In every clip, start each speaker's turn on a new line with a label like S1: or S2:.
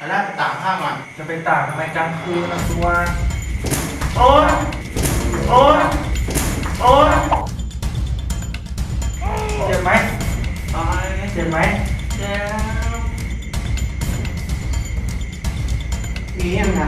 S1: เอาละไปตางผ้าก่อน
S2: จะไปต่างทำไมกลางคืนนะตัว
S1: โอ๊ยโอ๊ยโอ๊ย
S2: เจ็บไหม
S1: ตาย
S2: เจ็บไหม
S1: เจ็บมียังไง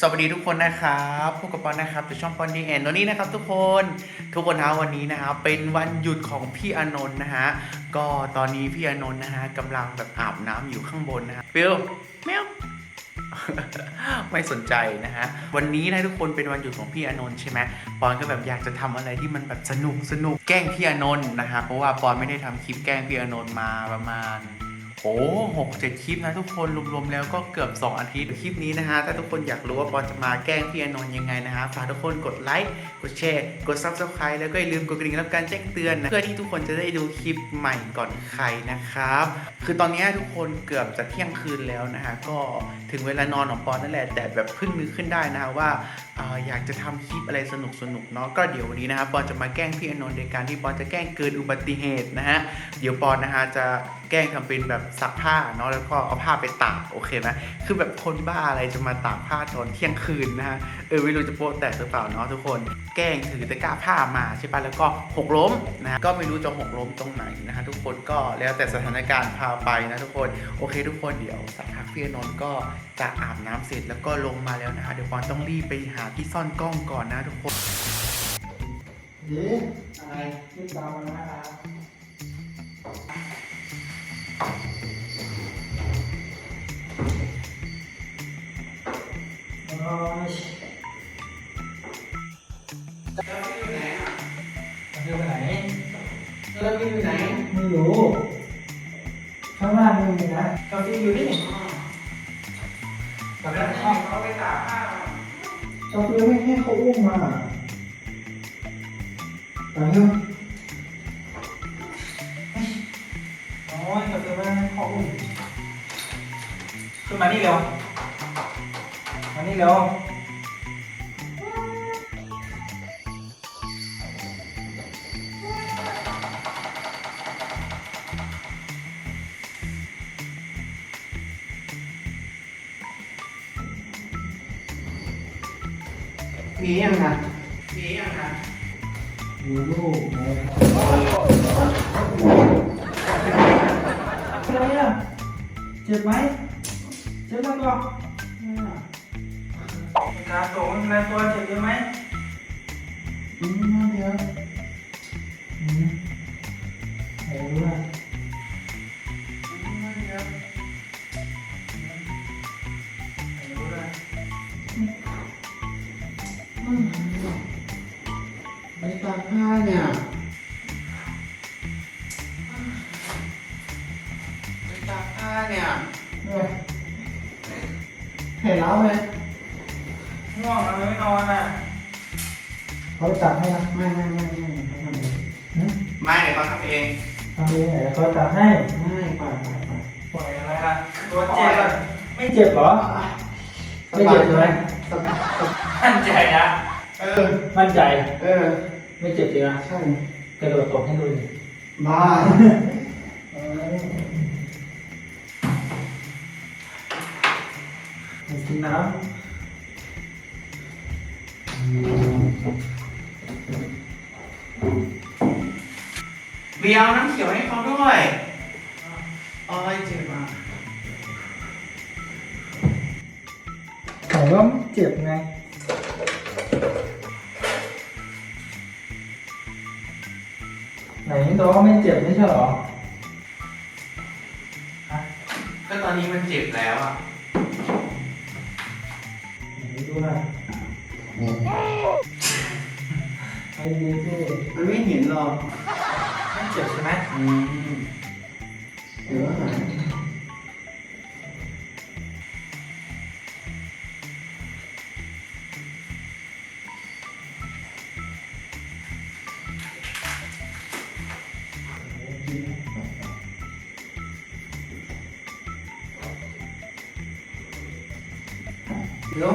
S1: สวัสดีทุกคนนะครับพวกกับปอนนะครับจากช่องปอนดีแอนวันนี้นะครับทุกคนทุกคนนะวันนี้นะครับเป็นวันหยุดของพี่อนนท์นะฮะก็ตอนนี้พี่อนนท์นะฮะกำลังแบบอาบน้ำอยู่ข้างบนนะฮะฟิลแมวไม่สนใจนะฮะ วันนี้นะทุกคนเป็นวันหยุดของพี่อนนท์ใช่ไหมปอนก็แบบอยากจะทำอะไรที่มันแบบสนุกสนุกแกล้งพี่อนนท์นะฮะเพราะว่าปอนไม่ได้ทำคลิปแกล้งพี่อนนท์มาประมาณ โอ้หกเจ็ดคลิปนะทุกคนรวมๆแล้วก็เกือบ 2 อาทิตย์คลิปนี้นะฮะถ้าทุกคนอยากรู้ว่าปอนจะมาแกล้งพี่อนนท์ยังไงนะฮะฝากทุกคนกดไลค์กดแชร์กด subscribe แล้วก็อย่าลืมกดกระดิ่งรับการแจ้งเตือนนะเพื่อที่ทุกคนจะได้ดูคลิปใหม่ก่อนใครนะครับ คือตอนนี้ทุกคนเกือบจะเที่ยงคืนแล้วนะฮะก็ถึงเวลานอนของปอนนั่นแหละแต่แบบเพิ่งนึกขึ้นได้นะฮะว่าออยากจะทำคลิปอะไรสนุกๆเนาะก็เดี๋ยววันนี้นะครับปอนจะมาแกล้งพี่อนนท์โดยการที่ปอนจะแกล้งเกิดอุบัติเหตุนะฮะเดี๋ยวปอนนะฮะจะ แกล้งทำเป็นแบบซักผ้าเนาะแล้วก็เอาผ้าไปตากโอเคไหมคือแบบคนบ้าอะไรจะมาตากผ้าตอนเที่ยงคืนนะฮะเออไม่รู้จะโป๊ะแตกหรือเปล่าเนาะทุกคน แกล้งถือตะกร้าผ้ามาใช่ปะแล้วก็หกล้มนะะก็ไม่รู้จะหกล้มตรงไหนนะฮะทุกคนก็แล้วแต่สถานการณ์พาไปนะทุกคนโอเค ทุกคนเดี๋ยวสักพักพี่อนนท์ก็จะอาบน้ำเสร็จแล้วก็ลงมาแล้วนะฮะเดี๋ยวปอนต้องรีบไปหาที่ซ่อนกล้องก่อนนะทุกคน
S2: เดี๋ยว
S1: อะไร
S2: รีบตามมาครับโอ้ย
S1: แล้ว
S2: เดินไปไหน
S1: แล้วพี่อยู่ไหน
S2: ไม่รู้ข้างล่างมีนะกาแฟอยู่นี่กาแฟ
S1: แล้ว
S2: เขา
S1: เขาไปตากผ้ามา
S2: กาแฟไม่ให้เขาอุ้มมาตายยังโอ้ยกาแฟไม่ให้เขาอุ้มขึ้นมานี่เร็ว มานี่เร็ว
S1: มียังไงมียังไง
S2: มี ลูกไหมอะไรอะเจ็บไหมเจ็ บแล้วก็การตกไม่เป็นไรตัวเจ็บเยอะไหมอืมเดี๋ยวอืมไม่รู้ละไม่รู้ละอืม
S1: ไปตากผ้าเนี่ยไปตากผ้าเนี่ย
S2: เนี่ย
S1: เห็นแล้วไหม
S2: ง่วงแล้วไม่นอนอะเขาไปตัดให้นะ
S1: ไม่ไม่ไม่ไม่เขาทำเอง
S2: หืม
S1: ไม่เดี๋ยวเขาทำเอง
S2: ทำเองไหนเขาตัดให้
S1: ไม่ปล่อยปล่อยปล่อย
S2: ปล่อยอะไรล่ะตัวเจ็บอะไม่เจ็บเหรอไม่เจ็บใช่ไหม
S1: สบายสบาย
S2: มั่นใจนะ
S1: เออ
S2: มั่นใจ
S1: เออ
S2: ไม่เจ็บจริงนะ
S1: ใช่
S2: กระโดดตบให้ดูดิ
S1: บ้า
S2: เออไปกินน้
S1: เบียร์เอาน้ำเขียวให้เขาด้วยอ้อยเจ็บอะำ
S2: แต่ว่าเจ็บไง ไหนน้องไม่เจ็บไม่ใช่เหรอฮะ
S1: ก็ตอนนี้มันเจ็บแล้วอะ
S2: ไหนดูหน่อย ไอ้ยูทูบ
S1: มันไม่เห็นหรอก
S2: ไม่เจ็บใช่ไหม
S1: อืมเดี๋ยวหาย
S2: เดี๋
S3: ยว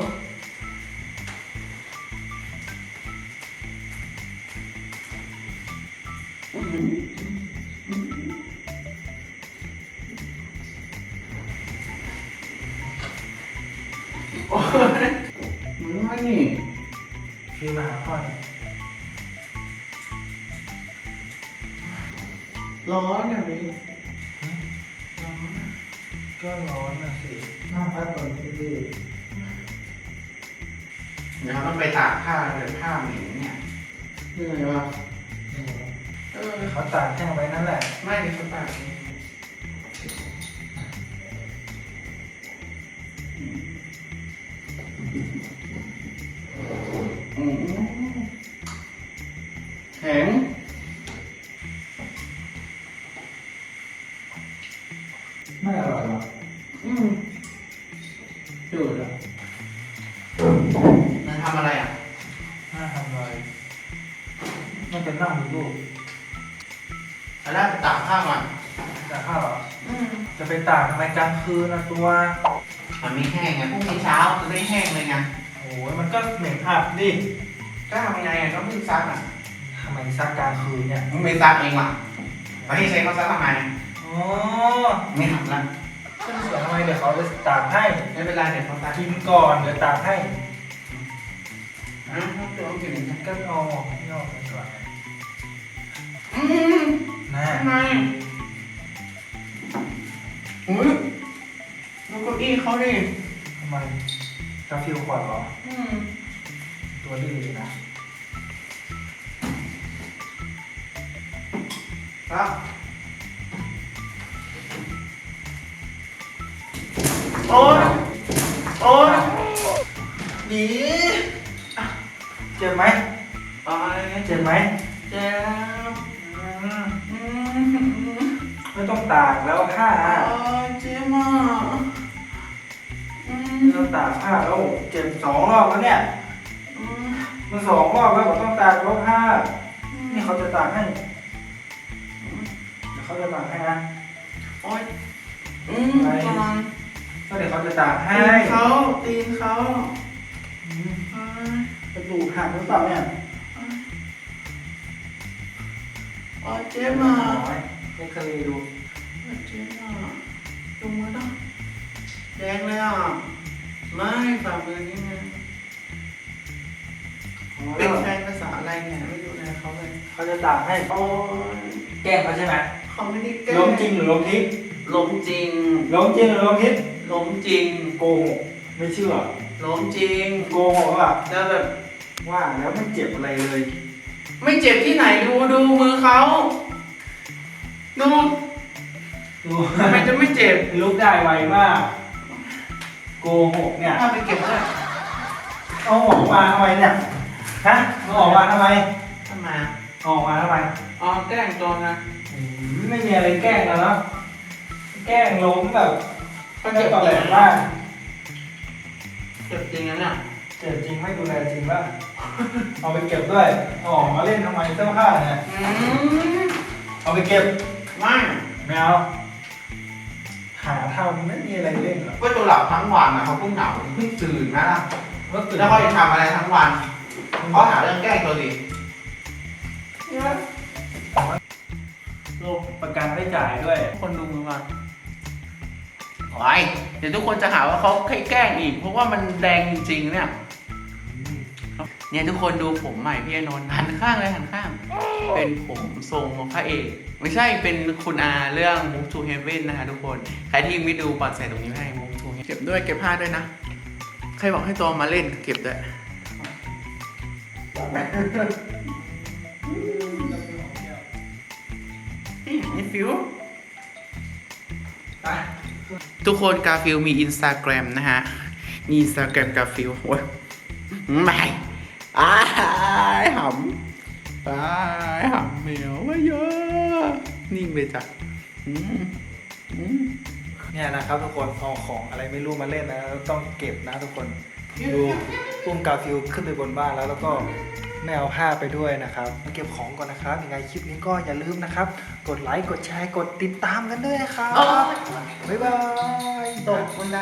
S3: มา
S2: หาพ่อเนี่ย
S3: ร้อนอย่างนี้
S2: ก็ร้อนนะสิ
S3: น้าพัดก่อนพี่
S1: เดี๋ยวต้องไปตากผ้าเลยผ้าเหม็นเนี่ย
S3: เหนื่อยวะ
S1: เออ
S2: เขาตากแห้งไว้นั่นแหละ
S1: ไม่ได้เขาตากเอง
S3: จืดอะ
S1: มันทำอะไรอะ
S2: น่าทำอะไรน่าจะนั่งดูลูก
S1: อันแรกไปตากผ้าก่อน
S2: จะข้าวเหรอจะไปตากทำไมกลางคืนนะตัว
S1: มันไม่แห้งไงพรุ่งนี้เช้าจะได้แห้งเลยไง
S2: โอ้ยมันก็เหม็นอับดิ
S1: กล้ายังไงอะก็เพิ่งซักอะ
S2: ทำไมซักกลางคืนเนี่ย
S1: มึงไม่ซักเองว่ะมาให้ใช้เขาซักทำไม
S2: อ๋อ
S1: ไม่ทำละ
S2: ขึ้นเสียงทำไมเดี๋ยวเขาจะตากให้
S1: ไม่เป็นไรเดี๋ยวเขาซัก
S2: กินก่อนเดี๋ยวตากให้
S1: อะตัวกิน
S2: ก็เอาออกไม่ออกไปก่อน
S1: อืม
S2: นะ
S1: ทำไมอุ้ยดูเก้าอี้เขาดิ
S2: ทำไมกาฟิลขวดเหรอ
S1: อืม
S2: ตัวดื้อเลยนะ
S1: ครับ โอ๊ยโอ๊ยหนี
S2: เจ็บไหม
S1: อะไร
S2: เจ็บไหม
S1: เจ็บ
S2: อืม
S1: อืม
S2: ไม่ต้องตากแล้วผ้า
S1: โอ๊ยเจ็บมากอืม
S2: ไม่ต้องตากผ้าแล้วเจ็บสองรอบแล้วเนี่ย
S1: อืม
S2: มันสองรอบแล้วบอกต้องตากแล้วผ้า นี่เขาจะตากให้เดี๋ยวเขาจะตากให้นะ
S1: โอ๊ยอืมกำลัง
S2: ก็เดี๋ยวเขาจะตากให้
S1: ตีนเขาตีนเขา
S2: อืม
S1: โอ๊ย
S2: กระดูกหักหรือเปล่าเนี่ย
S1: โอ๊ยเจ็บมาก
S2: เอ็กซเรย์ดู
S1: เจ็บมากตรงมือต้องแดงเลยอะไม่ฝ่ามือนี่ไงเป็นแฟนภาษาอะไรเนี่ยไม่ดูแลเขาเลย
S2: เขาจะตากให้
S1: โอ้ย
S2: แกล้งเขาใช่ไหม
S1: เขาไม่ได้แกล้
S2: ล้มจริงหรือล้มทิพย์
S1: ล้มจริง
S2: ล้มจริงหรือล้มทิพย์
S1: ล้มจริง
S2: โกหกไม่เชื่อ
S1: ล้มจริง
S2: โกหกอะ
S1: แล้วแบบ
S2: ว่าแล้วไม่เจ็บอะไรเลย
S1: ไม่เจ็บที่ไหนดูดูมือเขาดู
S2: ดู
S1: ทำไมจะไม่เจ็บ
S2: ลุกได้ไวมากโกหกเนี่ย
S1: ถ้าไปเก็บเลย
S2: เอาออกมาทำไมเนี่ยฮะเอาออกมาทำไม
S1: ทำไม
S2: เอาออกมาทำไม
S1: อ๋อแกล้งตัวไง
S2: อืมไม่มีอะไรแกล้งแล้วเนาะแกล้งล้มแบบ
S1: ก็
S2: ไม่
S1: เจ็บ
S2: ต่อ
S1: จ
S2: แหล
S1: ริง
S2: มมาก
S1: เจ็บจริงนะเนี่ย
S2: เจ็บจริงไม่ดูแลจริงป่ะเอาไปเก็บด้วยเอาออกมาเล่นทำไมเสื้อผ้าเนี่ย
S1: อืม
S2: เอาไปเก็บ
S1: ไม่
S2: ไม่เอาหาเท่านี้ไม่มีอะไรเล่นหรอก
S1: ก็ตัวหลับทั้งวันนะเขาเพิ่งหนาวเพิ่งตื่นนะล่ะ
S2: แล้วตื่น
S1: แล้วเขาจะทำอะไรทั้งวันเขาหาเรื่องแกล้งตัวดิ
S2: โลกประกันไม่จ่ายด้วย
S1: คนดูมือก่อน โอ้ยเดี๋ยวทุกคนจะหาว่าเขาแกล้งอีก เพราะว่ามันแดงจริงๆเนี่ย เนี่ยทุกคนดูผมใหม่พี่อนนท์หันข้างเลยหันข้าง เป็นผมทรงพระเอก ไม่ใช่เป็นคุณอาเรื่อง Move to Heaven นะคะทุกคน ใครที่ยังไม่ดูปัดใส่ตรงนี้ให้ Move to Heaven เก็บด้วยเก็บผ้าด้วยนะ ใครบอกให้ตัวมาเล่นเก็บด้วยนี่ฟิว
S2: ไป
S1: ทุกคนกาฟิลมีอินสตาแกรมนะฮะ มีอินสตาแกรมกาฟิลโอ้ยไม่อ้ายหำอ้ายหำเหมียวมาเยอะนิ่งเลยจ้ะอืมอืม
S2: เนี่ยนะครับทุกคนเอาของอะไรไม่รู้มาเล่นนะแล้วต้องเก็บนะทุกคนดูปุ้มกาฟิลขึ้นไปบนบ้านแล้วแล้วก็ ไม่เอาผ้าไปด้วยนะครับมาเก็บของก่อนนะครับยังไงคลิปนี้ก็อย่าลืมนะครับ กดไลค์กดแชร์กดติดตามกันด้วยนะครับ
S1: โอ้ย
S2: บ๊ายบาย
S1: ตกบันได